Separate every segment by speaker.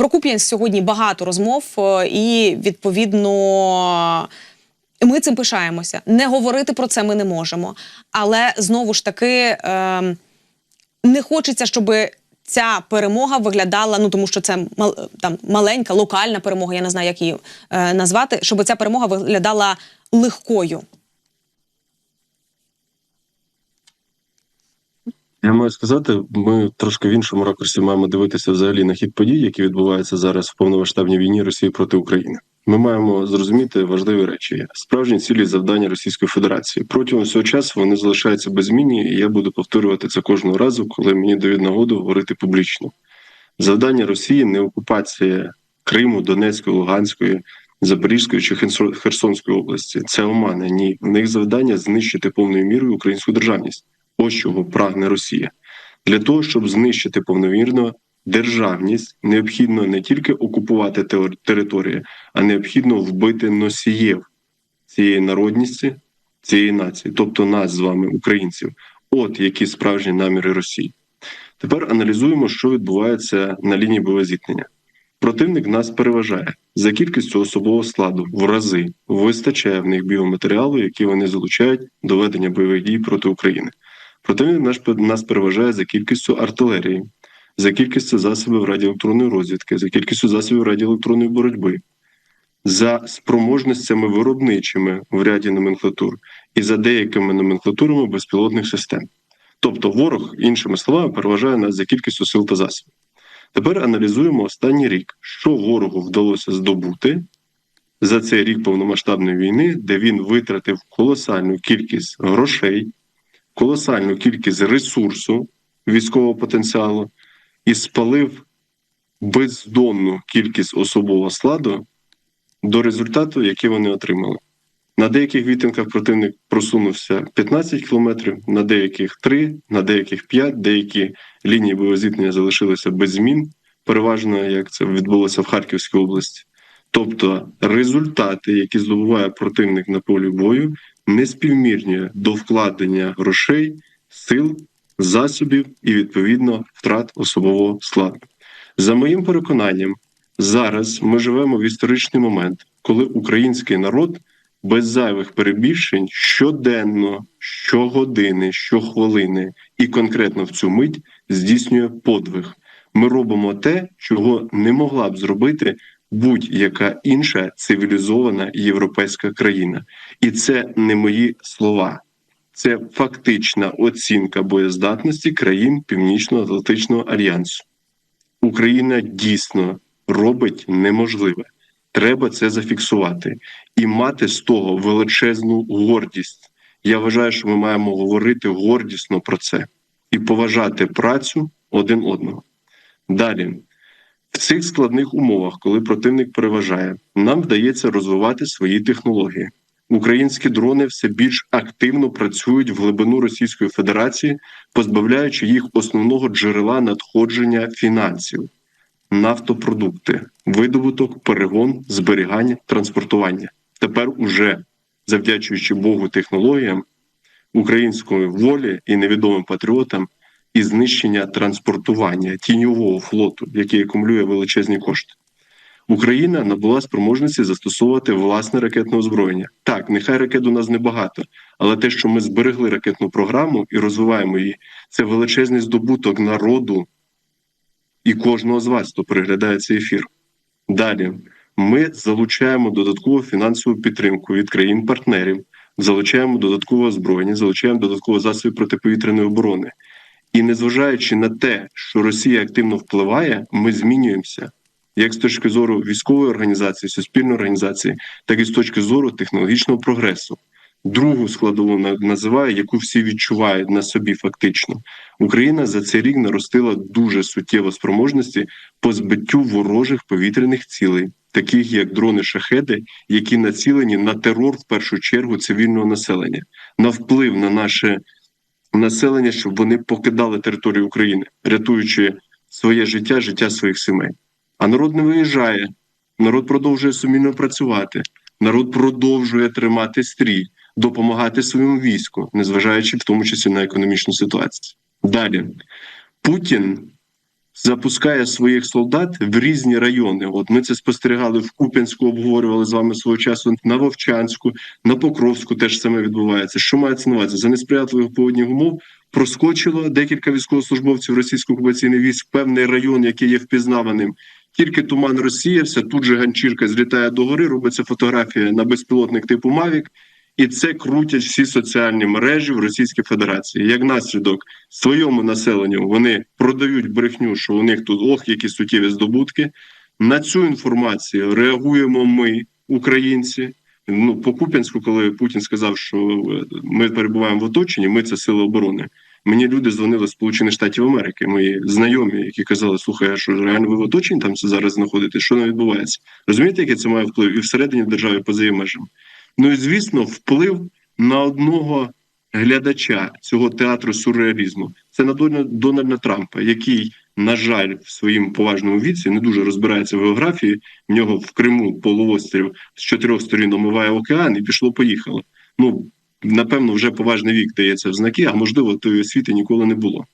Speaker 1: Про Куп'янськ сьогодні багато розмов, е, і відповідно. Ми цим пишаємося. Не говорити про це ми не можемо. Але знову ж таки е, не хочеться, щоб ця перемога виглядала. Ну тому що це там маленька локальна перемога. Я не знаю, як її е, назвати, щоб ця перемога виглядала легкою.
Speaker 2: Я маю сказати, ми трошки в іншому ракурсі маємо дивитися взагалі на хід подій, які відбуваються зараз в повномасштабній війні Росії проти України. Ми маємо зрозуміти важливі речі: справжні цілі завдання Російської Федерації протягом цього часу вони залишаються беззмінні, і я буду повторювати це кожного разу, коли мені дають нагоду говорити публічно. Завдання Росії не окупація Криму, Донецької, Луганської, Запорізької чи Херсонської області. Це омани. Ні, в них завдання знищити повною мірою українську державність. Ось чого прагне Росія для того, щоб знищити повномірно державність, необхідно не тільки окупувати території, а необхідно вбити носіїв цієї народності, цієї нації, тобто нас з вами, українців. От які справжні наміри Росії. Тепер аналізуємо, що відбувається на лінії бойового. Противник нас переважає за кількістю особового складу в рази вистачає в них біоматеріалу, який вони залучають до ведення бойових дій проти України. Противник наш нас переважає за кількістю артилерії, за кількістю засобів радіоелектронної розвідки, за кількістю засобів радіоелектронної боротьби, за спроможностями виробничими в ряді номенклатур і за деякими номенклатурами безпілотних систем. Тобто, ворог, іншими словами, переважає нас за кількістю сил та засобів. Тепер аналізуємо останній рік, що ворогу вдалося здобути за цей рік повномасштабної війни, де він витратив колосальну кількість грошей, колосальну кількість ресурсу військового потенціалу і спалив бездонну кількість особового складу до результату, який вони отримали. На деяких відтинках противник просунувся 15 кілометрів, на деяких 3, на деяких 5, деякі лінії бойовозіткнення залишилися без змін, переважно як це відбулося в Харківській області. Тобто результати, які здобуває противник на полі бою, не співмірні до вкладення грошей, сил, засобів і відповідно втрат особового складу. За моїм переконанням, зараз ми живемо в історичний момент, коли український народ без зайвих перебільшень щоденно, щогодини, щохвилини і конкретно в цю мить здійснює подвиг. Ми робимо те, чого не могла б зробити будь-яка інша цивілізована європейська країна, і це не мої слова. Це фактична оцінка боєздатності країн Північно-Атлантичного альянсу. Україна дійсно робить неможливе. Треба це зафіксувати і мати з того величезну гордість. Я вважаю, що ми маємо говорити гордісно про це і поважати працю один одного. Далі, в цих складних умовах, коли противник переважає, нам вдається розвивати свої технології. Українські дрони все більш активно працюють в глибину Російської Федерації, позбавляючи їх основного джерела надходження фінансів нафтопродукти, видобуток, перегон, зберігання, транспортування. Тепер уже завдячуючи Богу технологіям української волі і невідомим патріотам і знищення транспортування тіньового флоту, який акумулює величезні кошти. Україна набула спроможності застосовувати власне ракетне озброєння. Так, нехай ракет у нас небагато, але те, що ми зберегли ракетну програму і розвиваємо її, це величезний здобуток народу і кожного з вас, хто переглядає цей ефір. Далі ми залучаємо додаткову фінансову підтримку від країн-партнерів, залучаємо додаткове озброєння, залучаємо додаткові засоби протиповітряної оборони. І незважаючи на те, що Росія активно впливає, ми змінюємося як з точки зору військової організації, суспільної організації, так і з точки зору технологічного прогресу. Другу складову називаю, яку всі відчувають на собі. Фактично, Україна за цей рік наростила дуже суттєво спроможності по збиттю ворожих повітряних цілей, таких як дрони шахеди, які націлені на терор в першу чергу цивільного населення, на вплив на наше населення, щоб вони покидали територію України, рятуючи своє життя, життя своїх сімей. А народ не виїжджає, народ продовжує сумільно працювати, народ продовжує тримати стрій допомагати своєму війську, незважаючи в тому числі на економічну ситуацію. Далі Путін запускає своїх солдат в різні райони. От ми це спостерігали в Куп'янську, обговорювали з вами свого часу на Вовчанську, на Покровську теж саме відбувається. Що мається на увазі? За несприятливих погодних умов проскочило декілька військовослужбовців російських окупаційних військ певний район, який є впізнаваним. Тільки туман розсіявся, тут же ганчірка злітає догори, робиться фотографія на безпілотник типу Мавік, і це крутять всі соціальні мережі в Російській Федерації. Як наслідок своєму населенню вони продають брехню, що у них тут ох, які суттєві здобутки. На цю інформацію реагуємо ми, українці. Ну, по Куп'янську, коли Путін сказав, що е, ми перебуваємо в оточенні, ми це сили оборони. Мені люди дзвонили з Сполучених Штатів Америки, мої знайомі, які казали, слухай, а що реально ви в оточенні там зараз знаходитесь, що там відбувається? Розумієте, який це має вплив і всередині держави, поза її межами? Ну і звісно, вплив на одного глядача цього театру сюрреалізму це на Дональда Трампа, який, на жаль, в своїм поважному віці не дуже розбирається в географії. В нього в Криму полуострів з чотирьох сторін омиває океан, і пішло-поїхало. Ну напевно, вже поважний вік дається в знаки, а можливо, тої освіти ніколи не було.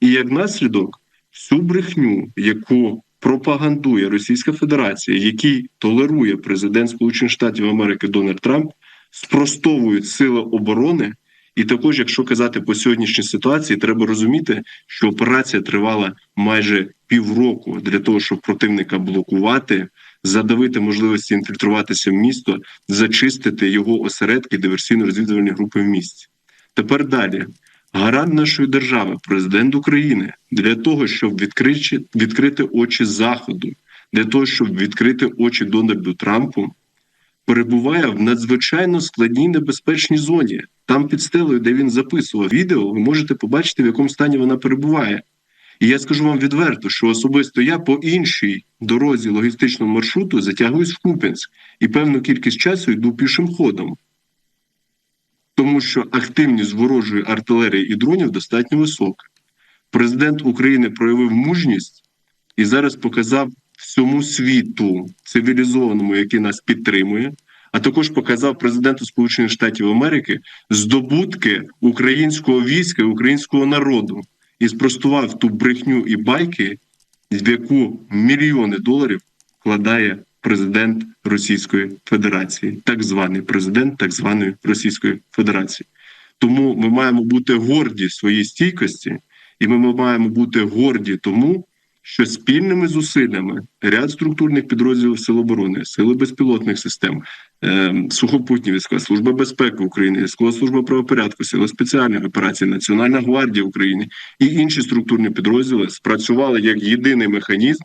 Speaker 2: І як наслідок, всю брехню, яку пропагандує Російська Федерація, який толерує президент Сполучених Штатів Америки Дональд Трамп, спростовують сили оборони. І також, якщо казати по сьогоднішній ситуації, треба розуміти, що операція тривала майже півроку для того, щоб противника блокувати, задавити можливості інфільтруватися в місто, зачистити його осередки диверсійно-розвідувальні групи в місті. Тепер далі. Гарант нашої держави, президент України, для того, щоб відкрити, відкрити очі Заходу, для того, щоб відкрити очі Дональду Трампу, перебуває в надзвичайно складній небезпечній зоні. Там під стелею, де він записував відео, ви можете побачити, в якому стані вона перебуває. І я скажу вам відверто, що особисто я по іншій дорозі логістичного маршруту затягуюсь в Куп'янськ і певну кількість часу йду пішим ходом. Тому що активність ворожої артилерії і дронів достатньо висока. Президент України проявив мужність і зараз показав всьому світу цивілізованому, який нас підтримує, а також показав президенту Сполучених Штатів Америки здобутки українського війська українського народу і спростував ту брехню і байки, в яку мільйони доларів вкладає президент Російської Федерації, так званий президент так званої Російської Федерації. Тому ми маємо бути горді своїй стійкості, і ми маємо бути горді тому, що спільними зусиллями ряд структурних підрозділів Сил оборони, сили безпілотних систем, сухопутні війська, служба безпеки України, військова служба правопорядку, сили спеціальних операцій, Національна гвардія України і інші структурні підрозділи спрацювали як єдиний механізм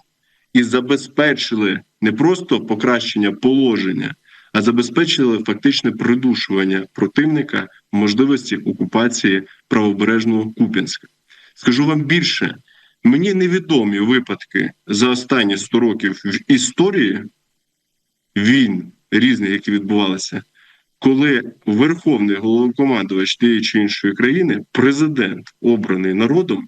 Speaker 2: і забезпечили не просто покращення положення, а забезпечили фактичне придушування противника можливості окупації правобережного Куп'янська. Скажу вам більше. Мені невідомі випадки за останні 100 років в історії війн різних, які відбувалися, коли верховний головнокомандувач тієї чи іншої країни, президент, обраний народом,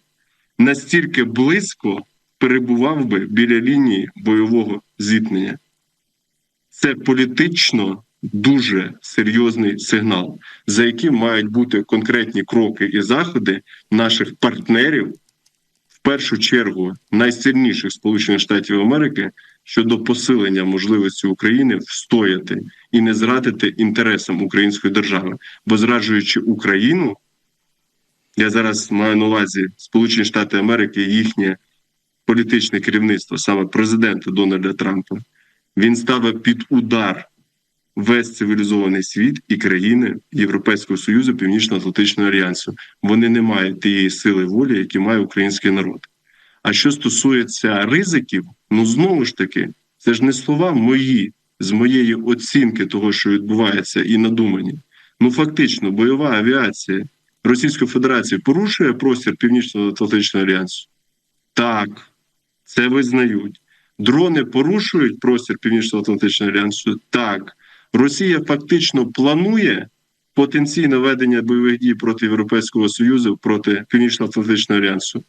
Speaker 2: настільки близько перебував би біля лінії бойового зіткнення. Це політично дуже серйозний сигнал, за яким мають бути конкретні кроки і заходи наших партнерів в першу чергу найсильніших Сполучених Штатів Америки щодо посилення можливості України встояти і не зрадити інтересам української держави, бо зраджуючи Україну, я зараз маю на увазі Сполучені Штати Америки їхнє політичне керівництво, саме президента Дональда Трампа, він ставить під удар весь цивілізований світ і країни Європейського Союзу, Північно-Атлантичного альянсу. Вони не мають тієї сили волі, які має український народ. А що стосується ризиків, ну знову ж таки, це ж не слова мої з моєї оцінки того, що відбувається, і надумані. Ну фактично, бойова авіація Російської Федерації порушує простір Північно-Атлантичного альянсу. Так, це визнають. Дрони порушують простір Північно-Атлантичного альянсу. Так, Росія фактично планує потенційне ведення бойових дій проти Європейського Союзу, проти Північно-Атлантичного альянсу.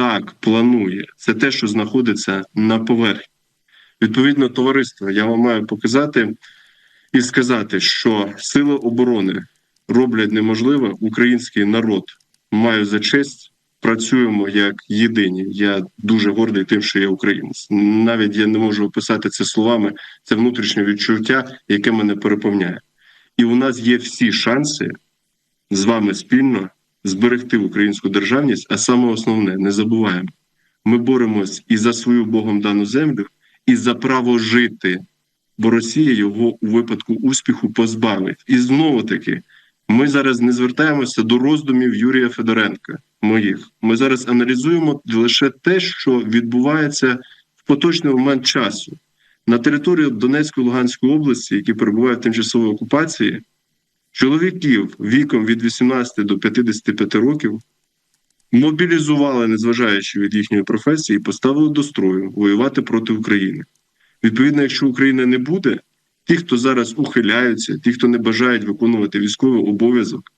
Speaker 2: Так, планує. Це те, що знаходиться на поверхні. Відповідно, товариство, я вам маю показати і сказати, що сили оборони роблять неможливе, український народ має за честь працюємо як єдині. Я дуже гордий тим, що я українець. Навіть я не можу описати це словами. Це внутрішнє відчуття, яке мене переповняє. І у нас є всі шанси з вами спільно зберегти українську державність. А саме основне, не забуваємо, ми боремось і за свою Богом дану землю, і за право жити. Бо Росія його у випадку успіху позбавить. І знову таки, ми зараз не звертаємося до роздумів Юрія Федоренка. Моїх ми зараз аналізуємо лише те, що відбувається в поточний момент часу на території Донецької Луганської області, які перебувають в тимчасовій окупації, чоловіків віком від 18 до 55 років мобілізували, незважаючи від їхньої професії, і поставили до строю воювати проти України. Відповідно, якщо України не буде, ті, хто зараз ухиляються, ті, хто не бажають виконувати військовий обов'язок,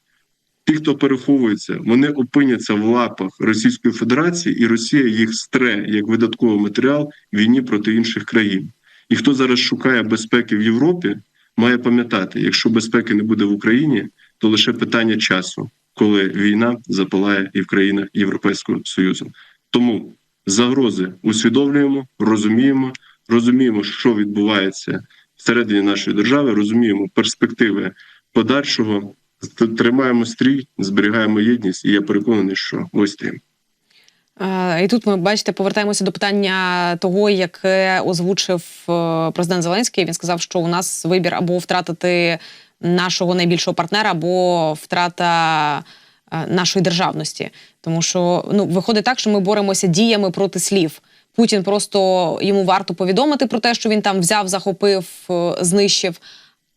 Speaker 2: ті, хто переховується, вони опиняться в лапах Російської Федерації, і Росія їх стре як видатковий матеріал в війні проти інших країн. І хто зараз шукає безпеки в Європі, має пам'ятати, якщо безпеки не буде в Україні, то лише питання часу, коли війна запалає і в країнах Європейського Союзу. Тому загрози усвідомлюємо, розуміємо, розуміємо, що відбувається всередині нашої держави, розуміємо перспективи подальшого, тримаємо стрій, зберігаємо єдність, і я переконаний, що ось тим.
Speaker 1: Е, І тут ми бачите, повертаємося до питання того, яке озвучив е, президент Зеленський. Він сказав, що у нас вибір або втратити нашого найбільшого партнера, або втрата е, нашої державності. Тому що ну виходить так, що ми боремося діями проти слів. Путін просто йому варто повідомити про те, що він там взяв, захопив, знищив.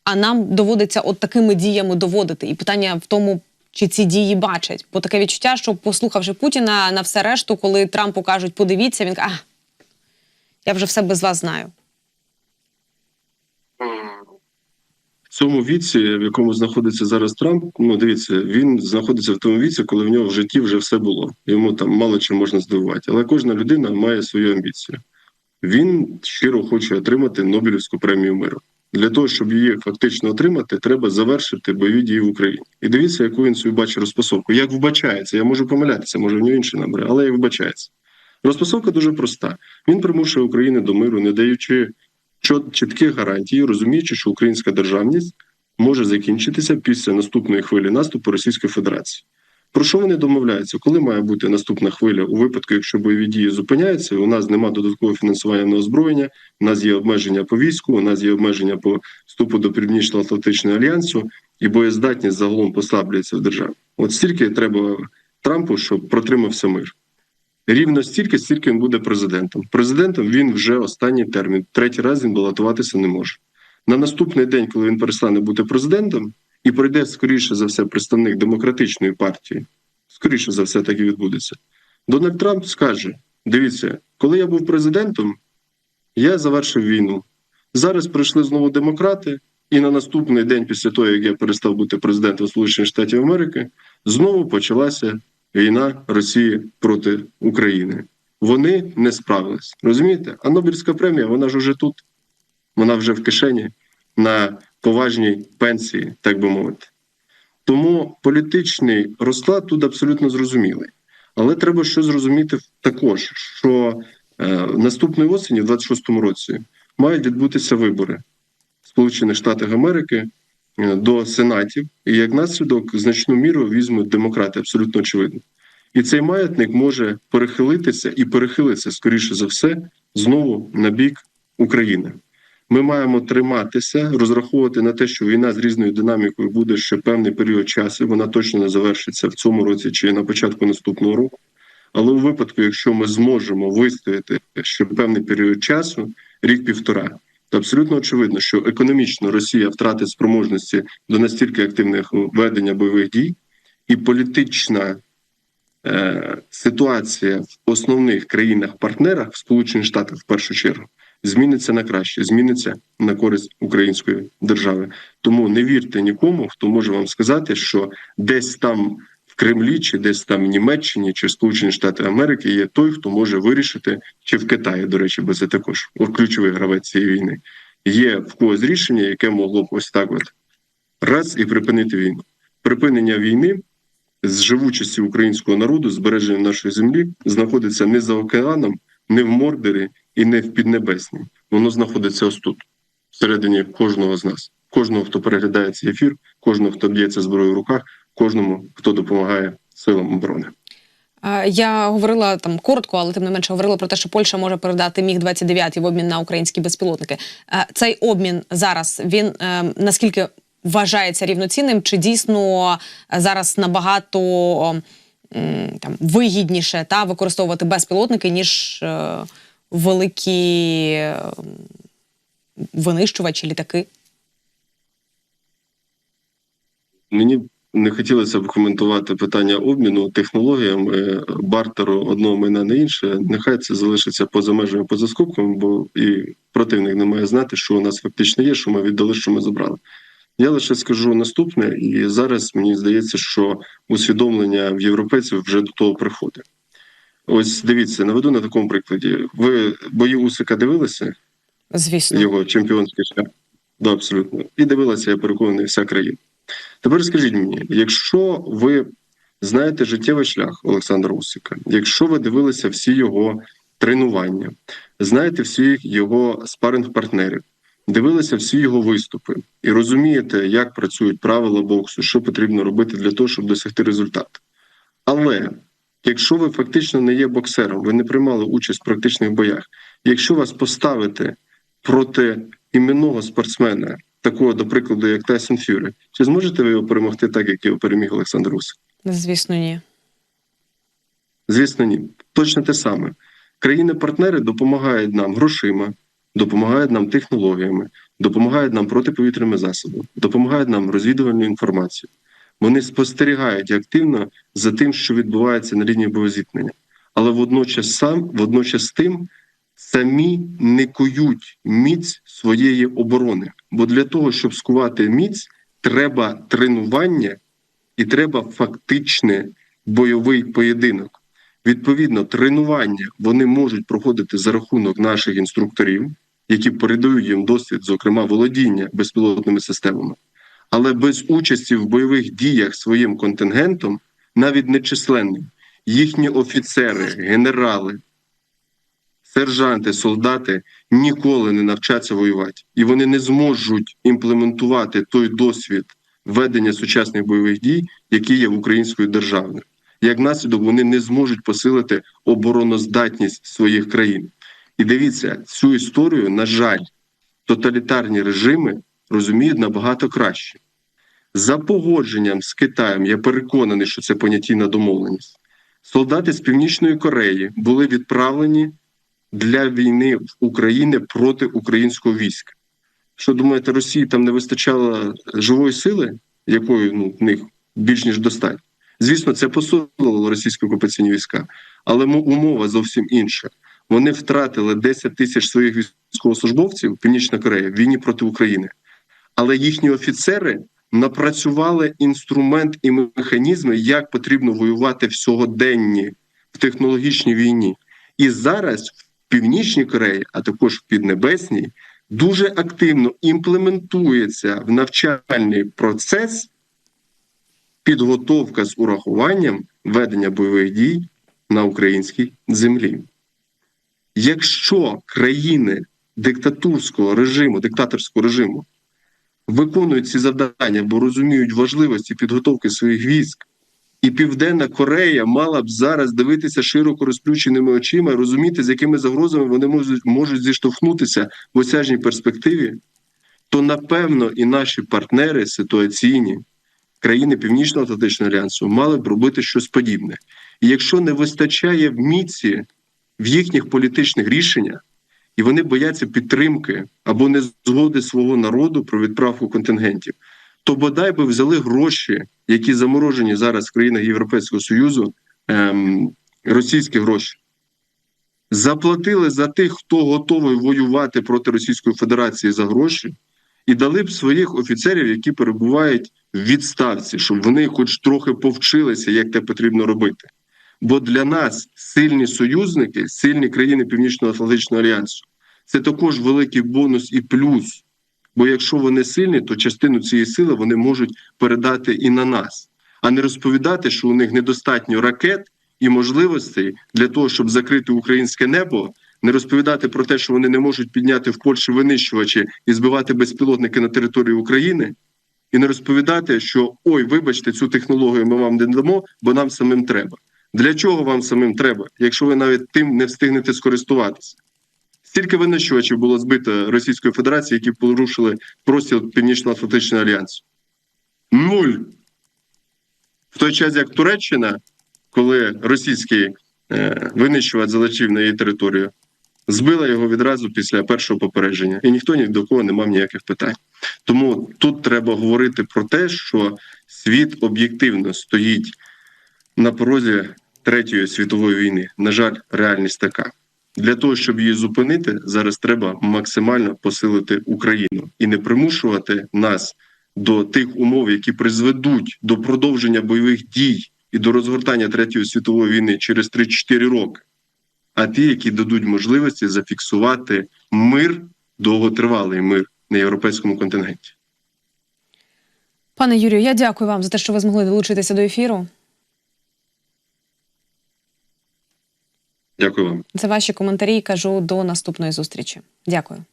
Speaker 1: А нам доводиться от такими діями доводити. І питання в тому, чи ці дії бачать. Бо таке відчуття, що послухавши Путіна на все решту, коли Трампу кажуть, подивіться, він каже, а, я вже все без вас знаю.
Speaker 2: В цьому віці, в якому знаходиться зараз Трамп, ну дивіться, він знаходиться в тому віці, коли в нього в житті вже все було. Йому там мало чим можна здивувати. Але кожна людина має свою амбіцію. Він щиро хоче отримати Нобелівську премію миру. Для того, щоб її фактично отримати, треба завершити бойові дії в Україні. І дивіться, яку він собі бачить розпасовку. Як вбачається, я можу помилятися, може в нього інші наміри, але як вбачається. Розпасовка дуже проста. Він примушує Україну до миру, не даючи чітких гарантій, розуміючи, що українська державність може закінчитися після наступної хвилі наступу Російської Федерації. Про що вони домовляються? Коли має бути наступна хвиля у випадку, якщо бойові дії зупиняються, у нас немає додаткового фінансування на озброєння, у нас є обмеження по війську, у нас є обмеження по вступу до Північно-Атлантичного альянсу, і боєздатність загалом послаблюється в державі. От стільки треба Трампу, щоб протримався мир. Рівно стільки, стільки він буде президентом. Президентом він вже останній термін. Третій раз він балотуватися не може. На наступний день, коли він перестане бути президентом, і прийде скоріше за все представник демократичної партії, скоріше за все, так і відбудеться. Дональд Трамп скаже: дивіться, коли я був президентом, я завершив війну. Зараз прийшли знову демократи, і на наступний день, після того, як я перестав бути президентом Сполучених Штатів Америки, знову почалася війна Росії проти України. Вони не справились. Розумієте? А Нобелівська премія, вона ж уже тут, вона вже в кишені на поважній пенсії, так би мовити. Тому політичний розклад тут абсолютно зрозумілий. Але треба що зрозуміти також, що е, наступної осені, в 26-му році, мають відбутися вибори Сполучених Штатах Америки е, до сенатів, і як наслідок значну міру візьмуть демократи, абсолютно очевидно. І цей маятник може перехилитися і перехилиться, скоріше за все, знову на бік України. Ми маємо триматися, розраховувати на те, що війна з різною динамікою буде ще певний період часу. Вона точно не завершиться в цьому році чи на початку наступного року. Але у випадку, якщо ми зможемо вистояти ще певний період часу, рік-півтора, то абсолютно очевидно, що економічно Росія втратить спроможності до настільки активного ведення бойових дій, і політична е, ситуація в основних країнах-партнерах, в Сполучених Штатах в першу чергу, зміниться на краще, зміниться на користь української держави. Тому не вірте нікому, хто може вам сказати, що десь там в Кремлі, чи десь там в Німеччині, чи Сполучені Штати Америки є той, хто може вирішити, чи в Китаї, до речі, бо це також ключовий гравець цієї війни. Є в когось рішення, яке могло б ось так от раз і припинити війну. Припинення війни з живучості українського народу, збереження нашої землі, знаходиться не за океаном, не в Мордорі і не в Піднебесній. Воно знаходиться ось тут, всередині кожного з нас, кожного, хто переглядає цей ефір, кожного, хто б'ється зброєю в руках, кожному, хто допомагає силам оборони.
Speaker 1: Я говорила там коротко, але тим не менше говорила про те, що Польща може передати міг 29 в обмін на українські безпілотники. Цей обмін зараз він е, наскільки вважається рівноцінним, чи дійсно е, зараз набагато там вигідніше та використовувати безпілотники ніж е, великі е, винищувачі літаки?
Speaker 2: Мені не хотілося б коментувати питання обміну технологіями бартеру одного майна на інше. Нехай це залишиться поза межами поза скобками, бо і противник не має знати, що у нас фактично є, що ми віддали, що ми забрали. Я лише скажу наступне, і зараз мені здається, що усвідомлення в європейців вже до того приходить. Ось дивіться, наведу на такому прикладі. Ви бої Усика дивилися?
Speaker 1: Звісно,
Speaker 2: його чемпіонський шлях. Да, абсолютно. І дивилася, я переконаний, вся країна. Тепер скажіть мені, якщо ви знаєте життєвий шлях Олександра Усика, якщо ви дивилися всі його тренування, знаєте всіх його спаринг-партнерів, дивилися всі його виступи і розумієте, як працюють правила боксу, що потрібно робити для того, щоб досягти результату. Але якщо ви фактично не є боксером, ви не приймали участь в практичних боях, якщо вас поставити проти іменного спортсмена, такого, до прикладу, як Тайсон Фюрі, чи зможете ви його перемогти так, як його переміг Олександр Усик?
Speaker 1: звісно, ні.
Speaker 2: Звісно, ні. Точно те саме. Країни-партнери допомагають нам грошима, допомагають нам технологіями, допомагають нам протиповітряними засобами, допомагають нам розвідувальною інформацією. Вони спостерігають активно за тим, що відбувається на лінії боєзіткнення. Але водночас сам, водночас тим, самі не кують міць своєї оборони. Бо для того, щоб скувати міць, треба тренування і треба фактичне бойовий поєдинок. Відповідно, тренування вони можуть проходити за рахунок наших інструкторів, які передають їм досвід, зокрема володіння безпілотними системами. Але без участі в бойових діях своїм контингентом, навіть нечисленним, їхні офіцери, генерали, сержанти, солдати ніколи не навчаться воювати, і вони не зможуть імплементувати той досвід ведення сучасних бойових дій, які є в української держави. Як наслідок, вони не зможуть посилити обороноздатність своїх країн. І дивіться, цю історію, на жаль, тоталітарні режими розуміють набагато краще. За погодженням з Китаєм, я переконаний, що це понятійна домовленість. Солдати з Північної Кореї були відправлені для війни в Україні проти українського війська. Що думаєте, Росії там не вистачало живої сили, якої ну, в них більш ніж достатньо? Звісно, це посилило російські окупаційні війська, але умова зовсім інша. Вони втратили 10 тисяч своїх військовослужбовців Північна Корея в війні проти України, але їхні офіцери напрацювали інструмент і механізми, як потрібно воювати в сьогоденні в технологічній війні. І зараз в Північній Кореї, а також в Піднебесній, дуже активно імплементується в навчальний процес підготовка з урахуванням ведення бойових дій на українській землі. Якщо країни диктатурського режиму, диктаторського режиму виконують ці завдання, бо розуміють важливості підготовки своїх військ, і Південна Корея мала б зараз дивитися широко розплющеними очима розуміти, з якими загрозами вони можуть, можуть зіштовхнутися в осяжній перспективі, то напевно і наші партнери ситуаційні країни Північно-Атлантичного альянсу мали б робити щось подібне. І якщо не вистачає в міці в їхніх політичних рішеннях, і вони бояться підтримки або незгоди свого народу про відправку контингентів, то бодай би взяли гроші, які заморожені зараз в країнах Європейського Союзу, ем, російські гроші. Заплатили за тих, хто готовий воювати проти Російської Федерації за гроші, і дали б своїх офіцерів, які перебувають в відставці, щоб вони хоч трохи повчилися, як те потрібно робити. Бо для нас сильні союзники, сильні країни Північно-Атлантичного альянсу це також великий бонус і плюс. Бо якщо вони сильні, то частину цієї сили вони можуть передати і на нас. а не розповідати, що у них недостатньо ракет і можливостей для того, щоб закрити українське небо. Не розповідати про те, що вони не можуть підняти в Польщі винищувачі і збивати безпілотники на території України, і не розповідати, що ой, вибачте, цю технологію ми вам не дамо, бо нам самим треба. Для чого вам самим треба, якщо ви навіть тим не встигнете скористуватися? Стільки винищувачів було збито Російською Федерацією, які порушили простір Північно-Атлантичного альянсу. Нуль. В той час, як Туреччина, коли російський е, винищувач залетів на її територію, збила його відразу після першого попередження, і ніхто ні до кого не мав ніяких питань. Тому тут треба говорити про те, що світ об'єктивно стоїть на порозі Третьої світової війни. На жаль, реальність така. Для того, щоб її зупинити, зараз треба максимально посилити Україну і не примушувати нас до тих умов, які призведуть до продовження бойових дій і до розгортання Третьої світової війни через 3-4 роки, а ті, які дадуть можливості зафіксувати мир, довготривалий мир на європейському континенті.
Speaker 1: Пане Юрію, я дякую вам за те, що ви змогли долучитися до ефіру.
Speaker 2: Дякую вам.
Speaker 1: За ваші коментарі кажу до наступної зустрічі. Дякую.